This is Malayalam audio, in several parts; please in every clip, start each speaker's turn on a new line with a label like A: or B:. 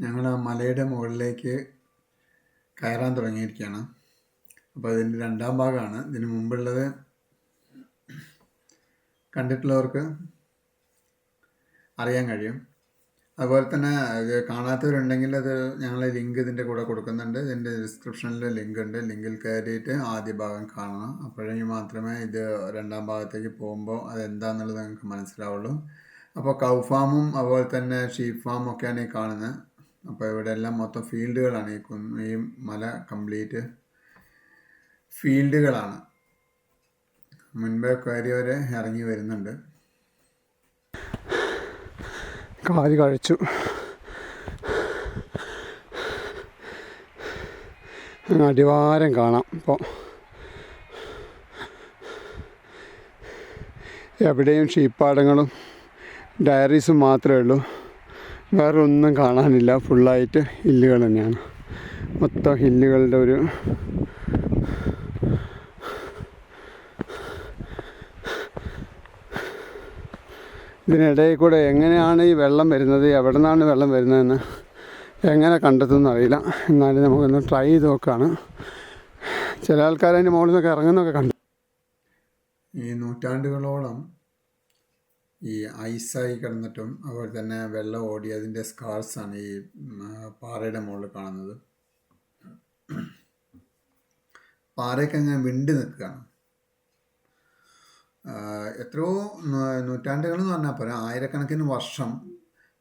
A: ഞങ്ങൾ ആ മലയുടെ മുകളിലേക്ക് കയറാൻ തുടങ്ങിയിരിക്കുകയാണ്. അപ്പോൾ അതിന്റെ രണ്ടാം ഭാഗമാണ്. ഇതിന് മുമ്പുള്ളത് കണ്ടിട്ടുള്ളവർക്ക് അറിയാൻ കഴിയും. അതുപോലെ തന്നെ ഇത് കാണാത്തവരുണ്ടെങ്കിൽ അത് ഞങ്ങൾ ലിങ്ക് ഇതിന്റെ കൂടെ കൊടുക്കുന്നുണ്ട്. ഇതിന്റെ ഡിസ്ക്രിപ്ഷനിൽ ലിങ്ക് ഉണ്ട്. ലിങ്കിൽ കയറിയിട്ട് ആദ്യ ഭാഗം കാണണം. അപ്പോഴെങ്കിൽ മാത്രമേ ഇത് രണ്ടാം ഭാഗത്തേക്ക് പോകുമ്പോൾ അത് എന്താണെന്നുള്ളത് നിങ്ങൾക്ക് മനസ്സിലാവുള്ളൂ. അപ്പോൾ കൗ ഫാമും അതുപോലെ തന്നെ ഷീപ്പ് ഫാമും ഒക്കെയാണ് ഈ കാണുന്നത്. അപ്പോൾ ഇവിടെ എല്ലാം മൊത്തം ഫീൽഡുകളാണ്. ഈ കുന്ന് ഈ മല കംപ്ലീറ്റ് ഫീൽഡുകളാണ്. മുൻപേ വരെ ഇറങ്ങി വരുന്നുണ്ട്.
B: കാൽ കഴിച്ചു. അടിവാരം കാണാം ഇപ്പോൾ എവിടെയും ഷീപ്പാടങ്ങളും ഡയറീസും മാത്രമേ ഉള്ളൂ. വേറെ ഒന്നും കാണാനില്ല. ഫുള്ളായിട്ട് ഹില്ലുകൾ തന്നെയാണ്. മൊത്തം ഹില്ലുകളുടെ ഒരു ഇതിനിടയിൽ കൂടെ എങ്ങനെയാണ് ഈ വെള്ളം വരുന്നത്? എവിടെ നിന്നാണ് വെള്ളം വരുന്നതെന്ന് എങ്ങനെ കണ്ടെത്തുമെന്ന് അറിയില്ല. എന്നാലും നമുക്കൊന്ന് ട്രൈ ചെയ്ത് നോക്കുകയാണ് ചില ആൾക്കാർ അതിന്റെ മുകളിൽ നിന്നൊക്കെ ഇറങ്ങുന്നൊക്കെ കണ്ടു
A: ഈ നൂറ്റാണ്ടുകളോളം ഈ ഐസായി കിടന്നിട്ടും അതുപോലെ തന്നെ വെള്ളം ഓടി അതിന്റെ സ്കാർസാണ് ഈ പാറയുടെ മുകളിൽ കാണുന്നത്. പാറയൊക്കെ അങ്ങനെ വിണ്ടി നിൽക്കുകയാണ്. എത്രയോ നൂറ്റാണ്ടുകൾ എന്ന് പറഞ്ഞാൽ പോരാ ആയിരക്കണക്കിന് വർഷം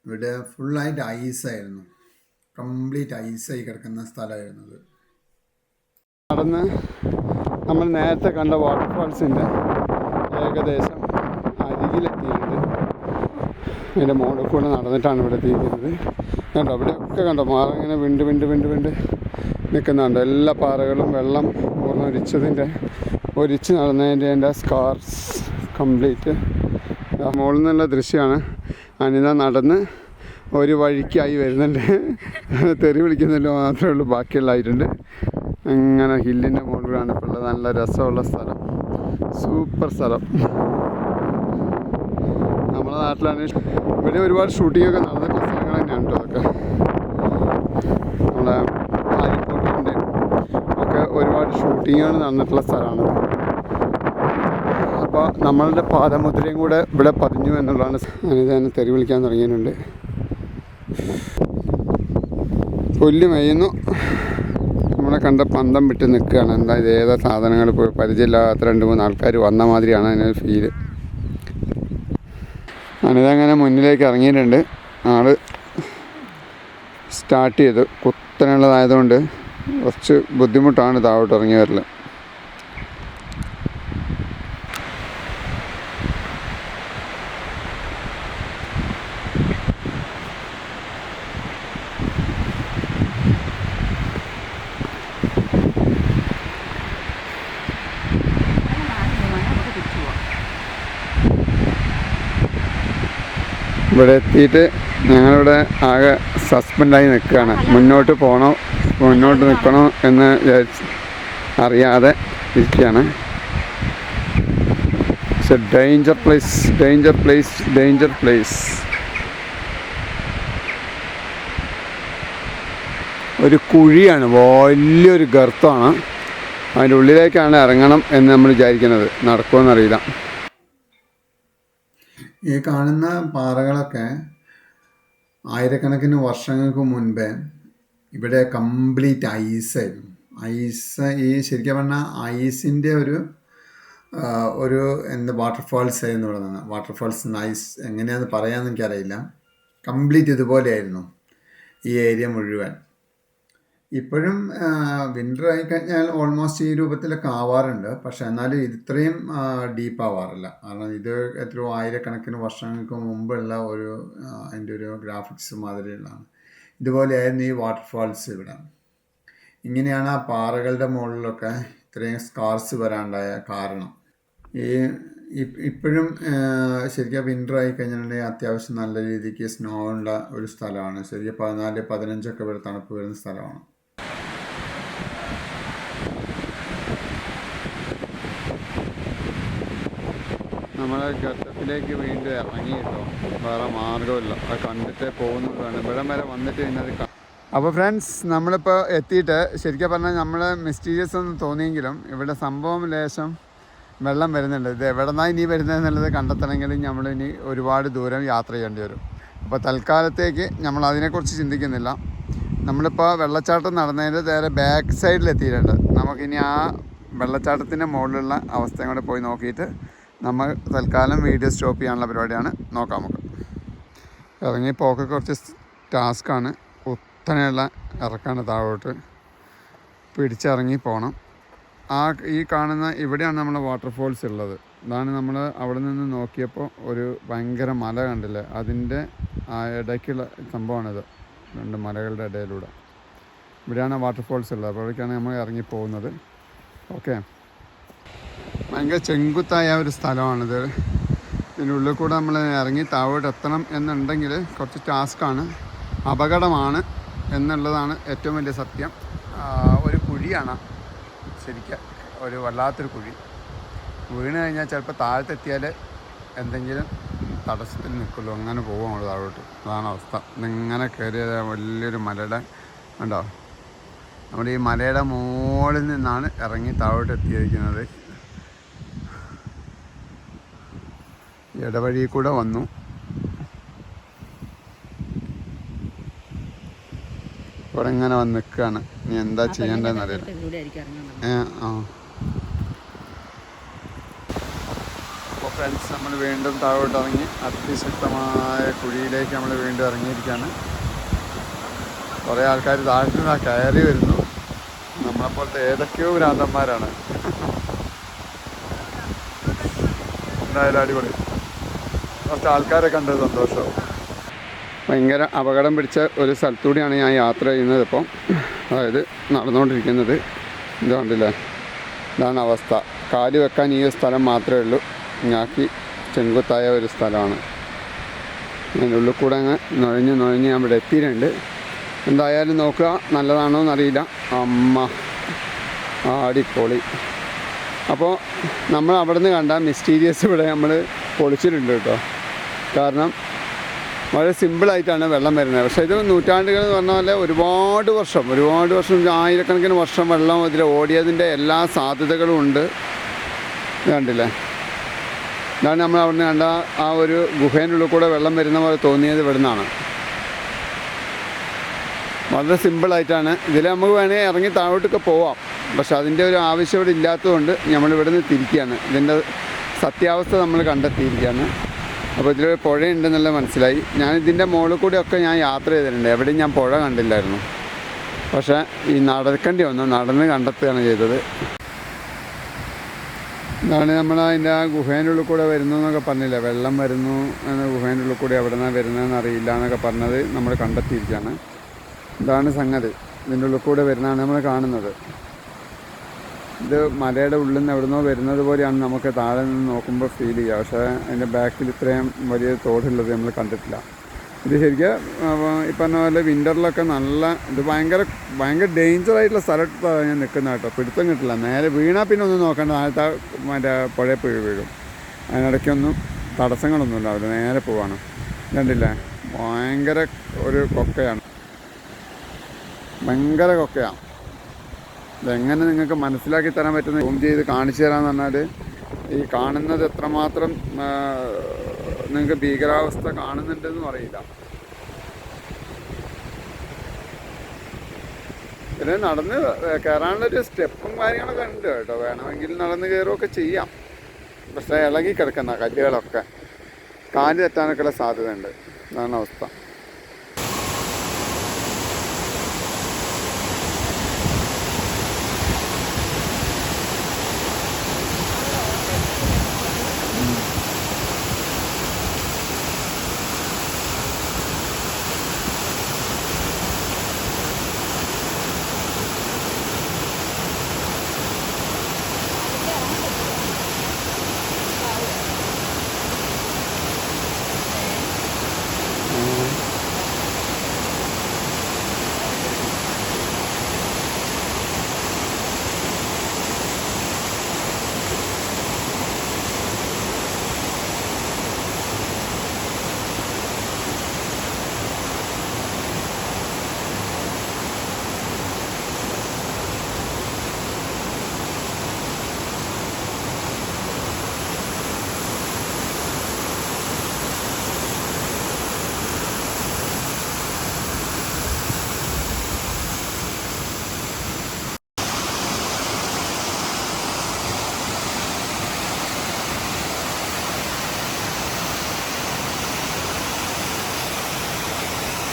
A: ഇവിടെ ഫുള്ളായിട്ട് ഐസായിരുന്നു. കംപ്ലീറ്റ് ഐസായി കിടക്കുന്ന സ്ഥലമായിരുന്നു അത്.
B: നടന്ന് നമ്മൾ നേരത്തെ കണ്ട വാട്ടർഫാൾസിന്റെ ഏകദേശം അതിന്റെ മോളിൽ കൂടെ നടന്നിട്ടാണ് ഇവിടെ എത്തിയിരിക്കുന്നത്. കണ്ടോ അവിടെയൊക്കെ കണ്ടോ മാറ ഇങ്ങനെ വിണ്ട് വിണ്ട് വിണ്ട് വിണ്ട് നിൽക്കുന്നുണ്ട്. എല്ലാ പാറകളും വെള്ളം ഒരിച്ചതിന്റെ ഒരിച്ച് നടന്നതിന്റെ എന്റെ സ്കാർസ് കംപ്ലീറ്റ് മുകളിൽ നിന്നുള്ള ദൃശ്യമാണ്. അനിത നടന്ന് ഒരു വഴിക്കായി വരുന്നുണ്ട്. തെറി വിളിക്കുന്നില്ല മാത്രമേ ഉള്ളൂ ബാക്കിയുള്ളതായിട്ടുണ്ട് അങ്ങനെ ഹില്ലിന്റെ മുകളിലാണ് ഇപ്പോൾ ഉള്ളത്. നല്ല രസമുള്ള സ്ഥലം. സൂപ്പർ സ്ഥലം. നമ്മുടെ നാട്ടിലാണ്. ഇവിടെ ഒരുപാട് ഷൂട്ടിംഗ് ഒക്കെ നടന്നിട്ടുള്ള സ്ഥലങ്ങൾ തന്നെയാണ് കേട്ടോ അതൊക്കെ നമ്മുടെ ആര്യപ്പോട്ടിന്റെ ഒക്കെ ഒരുപാട് ഷൂട്ടിങ്ങുകൾ നടന്നിട്ടുള്ള സ്ഥലമാണ്. അപ്പോൾ നമ്മളുടെ പാദമുദ്രയും കൂടെ ഇവിടെ പതിഞ്ഞു എന്നുള്ളതാണ് എന്നെ തെറി വിളിക്കാൻ തുടങ്ങിയിട്ടുണ്ട്. പുല്ല് മെയ്യുന്നു നമ്മളെ കണ്ട പന്തം വിട്ട് നിൽക്കുകയാണ്. എന്താ ഇത്? ഏതാ സാധനങ്ങൾ? ഇപ്പോൾ പരിചയമില്ലാത്ത രണ്ട് മൂന്ന് ആൾക്കാർ വന്ന മാതിരിയാണ് അതിനൊരു ഫീൽ അനിത അങ്ങനെ മുന്നിലേക്ക് ഇറങ്ങിയിട്ടുണ്ട്. ആൾ സ്റ്റാർട്ട് ചെയ്തു. കുത്തനുള്ളതായതുകൊണ്ട് കുറച്ച് ബുദ്ധിമുട്ടാണ് താഴോട്ട് ഇറങ്ങി വരൽ ഇവിടെ എത്തിയിട്ട് ഞങ്ങളിവിടെ ആകെ സസ്പെൻഡായി നിൽക്കുകയാണ്. മുന്നോട്ട് പോകണോ മുന്നോട്ട് നിൽക്കണോ എന്ന് അറിയാതെ ഇരിക്കുകയാണ്. പക്ഷെ danger place danger place danger place ഒരു കുഴിയാണ് വലിയൊരു ഗർത്തമാണ്. അതിന്റെ ഉള്ളിലേക്കാണ് ഇറങ്ങണം എന്ന് നമ്മൾ വിചാരിക്കുന്നത്. നടക്കുമെന്നറിയില്ല
A: ഈ കാണുന്ന പാറകളൊക്കെ ആയിരക്കണക്കിന് വർഷങ്ങൾക്ക് മുൻപേ ഇവിടെ കംപ്ലീറ്റ് ഐസായിരുന്നു ഐസ് ഈ ശരിക്കും പറഞ്ഞാൽ ഐസിന്റെ ഒരു ഒരു എന്ത് വാട്ടർഫാൾസ് എന്ന് പറയുന്നത് വാട്ടർഫാൾസ് ഐസ് എങ്ങനെയാണെന്ന് പറയാമെന്ന് എനിക്കറിയില്ല. കംപ്ലീറ്റ് ഇതുപോലെയായിരുന്നു ഈ ഏരിയ മുഴുവൻ. ഇപ്പോഴും വിന്റർ ആയിക്കഴിഞ്ഞാൽ ഓൾമോസ്റ്റ് ഈ രൂപത്തിലൊക്കെ ആവാറുണ്ട്. പക്ഷേ എന്നാലും ഇത് ഇത്രയും ഡീപ്പ് ആവാറില്ല. കാരണം ഇത് എത്രയോ ആയിരക്കണക്കിന് വർഷങ്ങൾക്ക് മുമ്പുള്ള ഒരു അതിന്റെ ഒരു ഗ്രാഫിക്സ് മാതിരിയുള്ളതാണ്. ഇതുപോലെയായിരുന്നു ഈ വാട്ടർഫാൾസ് ഇവിടെ. ഇങ്ങനെയാണ് ആ പാറകളുടെ മുകളിലൊക്കെ ഇത്രയും സ്കാർസ് വരാണ്ടായ കാരണം. ഈ ഇപ്പോഴും ശരിക്കും വിന്റർ ആയി കഴിഞ്ഞിട്ടുണ്ടെങ്കിൽ അത്യാവശ്യം നല്ല രീതിക്ക് സ്നോ ഉള്ള ഒരു സ്ഥലമാണ്. ശരിക്കും പതിനാല് പതിനഞ്ചൊക്കെ വരെ തണുപ്പ് വരുന്ന സ്ഥലമാണ്.
B: ഘട്ടത്തിൽ വീണ്ടും ഇറങ്ങി കേട്ടോ. വേറെ മാർഗമില്ല അത് കണ്ടിട്ടേ പോകുന്നതാണ് ഇവിടം വരെ വന്നിട്ട് പിന്നെ അത് അപ്പോൾ ഫ്രണ്ട്സ് നമ്മളിപ്പോൾ എത്തിയിട്ട് ശരിക്കും പറഞ്ഞാൽ നമ്മൾ മിസ്റ്റീരിയസ് എന്ന് തോന്നിയെങ്കിലും ഇവിടെ സംഭവം ലേശം വെള്ളം വരുന്നുണ്ട്. ഇത് എവിടെ നിന്നാണ് ഇനി വരുന്നതെന്നുള്ളത് കണ്ടെത്തണമെങ്കിൽ നമ്മൾ ഇനി ഒരുപാട് ദൂരം യാത്ര ചെയ്യേണ്ടി വരും. അപ്പോൾ തൽക്കാലത്തേക്ക് നമ്മൾ അതിനെക്കുറിച്ച് ചിന്തിക്കുന്നില്ല. നമ്മളിപ്പോൾ വെള്ളച്ചാട്ടം നടന്നതിന്റെ നേരെ ബാക്ക് സൈഡിൽ എത്തിയിട്ടുണ്ട് നമുക്കിനി ആ വെള്ളച്ചാട്ടത്തിന്റെ മുകളിലുള്ള അവസ്ഥയും കൂടെ പോയി നോക്കിയിട്ട് നമ്മൾ തൽക്കാലം വീഡിയോ സ്റ്റോപ്പ് ചെയ്യാനുള്ള പരിപാടിയാണ്. നോക്കാം നമുക്ക്. ഇറങ്ങി പോക്ക് കുറച്ച് ടാസ്ക്കാണ്. കുത്തനെയുള്ള ഇറക്കാണ് താഴോട്ട്. പിടിച്ചിറങ്ങി പോകണം ആ ഈ കാണുന്ന ഇവിടെയാണ് നമ്മുടെ വാട്ടർഫോൾസ് ഉള്ളത്. ഇതാണ് നമ്മൾ അവിടെ നിന്ന് നോക്കിയപ്പോൾ ഒരു ഭയങ്കര മല കണ്ടില്ലേ? അതിന്റെ ആ ഇടയ്ക്കുള്ള സംഭവമാണിത്. രണ്ട് മലകളുടെ ഇടയിലൂടെ. ഇവിടെയാണ് വാട്ടർഫോൾസ് ഉള്ളത്. അപ്പോഴേക്കാണ് നമ്മൾ ഇറങ്ങി പോകുന്നത്. ഓക്കെ. ഭയങ്കര ചെങ്കുത്തായ ഒരു സ്ഥലമാണിത്. ഇതിന്റെ ഉള്ളിൽ കൂടെ നമ്മൾ ഇറങ്ങി താഴോട്ട് എത്തണം എന്നുണ്ടെങ്കിൽ കുറച്ച് ടാസ്ക്കാണ്. അപകടമാണ് എന്നുള്ളതാണ് ഏറ്റവും വലിയ സത്യം. ഒരു കുഴിയാണ് ശരിക്കും ഒരു വല്ലാത്തൊരു കുഴി. വീണ് കഴിഞ്ഞാൽ ചിലപ്പോൾ താഴത്തെത്തിയാൽ എന്തെങ്കിലും തടസ്സത്തിൽ നിൽക്കുള്ളൂ. അങ്ങനെ പോകും നമ്മൾ താഴോട്ട്. അതാണ് അവസ്ഥ. ഇങ്ങനെ കയറിയ വലിയൊരു മലയുടെ ഉണ്ടോ നമ്മുടെ ഈ മലയുടെ മുകളിൽ നിന്നാണ് ഇറങ്ങി താഴോട്ട് എത്തിയിരിക്കുന്നത്. ഇടവഴി കൂടെ വന്നു. ഇവിടെ ഇങ്ങനെ വന്ന് നിൽക്കുകയാണ്. ഇനി എന്താ ചെയ്യേണ്ടതെന്ന് അറിയില്ല. ഏ, ആ. അപ്പോൾ ഫ്രണ്ട്സ് നമ്മൾ വീണ്ടും താഴോട്ട് ഇറങ്ങി. അതിശക്തമായ കുഴിയിലേക്ക് നമ്മൾ വീണ്ടും ഇറങ്ങിയിരിക്കുകയാണ്. കുറേ ആൾക്കാർ താഴ്ത്തു നിന്ന് കയറി വരുന്നു. നമ്മളെപ്പോലത്തെ ഏതൊക്കെയോ ഭ്രാന്തന്മാരാണ്. എന്തായാലും അടിപൊളി. കുറച്ച് ആൾക്കാരെ കണ്ടത് സന്തോഷമാവും ഭയങ്കര അപകടം പിടിച്ച ഒരു സ്ഥലത്തൂടെയാണ് ഞാൻ യാത്ര ചെയ്യുന്നത് ഇപ്പം. അതായത് നടന്നുകൊണ്ടിരിക്കുന്നത്. ഇതുകൊണ്ടില്ലേ ഇതാണ് അവസ്ഥ. കാൽ വെക്കാൻ ഈ സ്ഥലം മാത്രമേ ഉള്ളൂ. ഞാക്കി ചെങ്കുത്തായ ഒരു സ്ഥലമാണ്. അതിന്റെ ഉള്ളിൽ കൂടെ അങ്ങ് നുഴഞ്ഞ് നുഴഞ്ഞ് ഞാൻ ഇവിടെ എത്തിയിട്ടുണ്ട്. എന്തായാലും നോക്കുക. നല്ലതാണോ എന്നറിയില്ല. അമ്മ. ആടിപ്പൊളി അപ്പോൾ നമ്മൾ അവിടെ നിന്ന് കണ്ട മിസ്റ്റീരിയസ് ഇവിടെ നമ്മൾ പൊളിച്ചിട്ടുണ്ട് കേട്ടോ. കാരണം വളരെ സിമ്പിളായിട്ടാണ് വെള്ളം വരുന്നത്. പക്ഷേ ഇത് നൂറ്റാണ്ടുകൾ എന്ന് പറഞ്ഞ പോലെ ഒരുപാട് വർഷം ഒരുപാട് വർഷം ആയിരക്കണക്കിന് വർഷം വെള്ളം ഇതിൽ ഓടിയതിന്റെ എല്ലാ സാധ്യതകളും ഉണ്ട്. കണ്ടില്ലേ? ഇതാണ് നമ്മൾ അവിടെ നിന്ന് കണ്ട ആ ഒരു ഗുഹേനുള്ളിൽ കൂടെ വെള്ളം വരുന്ന പോലെ തോന്നിയത് ഇവിടെ നിന്നാണ് വളരെ സിമ്പിളായിട്ടാണ് ഇതിൽ നമുക്ക് വേണമെങ്കിൽ ഇറങ്ങി താഴോട്ടൊക്കെ പോവാം. പക്ഷെ അതിന്റെ ഒരു ആവശ്യം ഇവിടെ ഇല്ലാത്തതുകൊണ്ട് നമ്മൾ ഇവിടെ നിന്ന് തിരിക്കുകയാണ്. ഇതിന്റെ സത്യാവസ്ഥ നമ്മൾ കണ്ടെത്തിയിരിക്കുകയാണ്. അപ്പോൾ ഇതിൽ പുഴയുണ്ടെന്നുള്ള മനസ്സിലായി. ഞാൻ ഇതിന്റെ മുകളിൽ ഒക്കെ ഞാൻ യാത്ര ചെയ്തിട്ടുണ്ട്. എവിടെയും ഞാൻ പുഴ കണ്ടില്ലായിരുന്നു. പക്ഷേ ഈ നടക്കേണ്ടി വന്നു. നടന്ന് കണ്ടെത്തുകയാണ് ചെയ്തത്. ഇതാണ് നമ്മൾ അതിന്റെ ആ ഗുഹേന്റെ ഉള്ളിൽ കൂടെ വരുന്നു എന്നൊക്കെ പറഞ്ഞില്ല? വെള്ളം വരുന്നു എന്ന ഗുഹേന്റെ ഉള്ളിൽ കൂടെ എവിടെ നിന്നാണ് വരുന്നതെന്ന് അറിയില്ല എന്നൊക്കെ പറഞ്ഞത് നമ്മൾ കണ്ടെത്തിയിരിക്കുകയാണ്. ഇതാണ് സംഗതി. ഇതിന്റെ ഉള്ളിൽ കൂടെ വരുന്നതാണ് നമ്മൾ കാണുന്നത്. ഇത് മലയുടെ ഉള്ളിൽ നിന്ന് എവിടുന്നോ വരുന്നത് പോലെയാണ് നമുക്ക് താഴെ നിന്ന് നോക്കുമ്പോൾ ഫീൽ ചെയ്യുക പക്ഷേ അതിന്റെ ബാക്കിൽ ഇത്രയും വലിയ തോടുള്ളത് നമ്മൾ കണ്ടിട്ടില്ല. ഇത് ശരിക്കും ഈ പറഞ്ഞ പോലെ വിന്ററിലൊക്കെ നല്ല ഇത് ഭയങ്കര ഭയങ്കര ഡേഞ്ചർ ആയിട്ടുള്ള സ്ഥലത്താണ് ഞാൻ നിൽക്കുന്ന കേട്ടോ. പിടുത്തം കിട്ടില്ല. നേരെ വീണാൽ പിന്നെ ഒന്നും നോക്കേണ്ട. താഴത്തെ മറ്റേ പുഴയിൽ പോയി വീഴും. അതിനിടയ്ക്കൊന്നും തടസ്സങ്ങളൊന്നുമില്ല അവർ നേരെ പോവാണ്. കണ്ടില്ലേ? ഭയങ്കര ഒരു കൊക്കയാണ്. ഭയങ്കര കൊക്കയാണ് ഇതെങ്ങനെ നിങ്ങൾക്ക് മനസ്സിലാക്കി തരാൻ പറ്റുന്ന സൂം ചെയ്ത് കാണിച്ചു തരാമെന്ന് പറഞ്ഞാൽ ഈ കാണുന്നത് എത്രമാത്രം നിങ്ങൾക്ക് ഭീകരാവസ്ഥ കാണുന്നുണ്ടെന്നും അറിയില്ല. പിന്നെ നടന്ന് കയറാനുള്ളൊരു സ്റ്റെപ്പും കാര്യങ്ങളൊക്കെ ഉണ്ട് കേട്ടോ. വേണമെങ്കിൽ നടന്ന് കയറുകയൊക്കെ ചെയ്യാം. പക്ഷേ ഇളകി കിടക്കുന്ന കല്ലുകളൊക്കെ കാൽ തെറ്റാനൊക്കെയുള്ള സാധ്യതയുണ്ട്. അതാണ് അവസ്ഥ.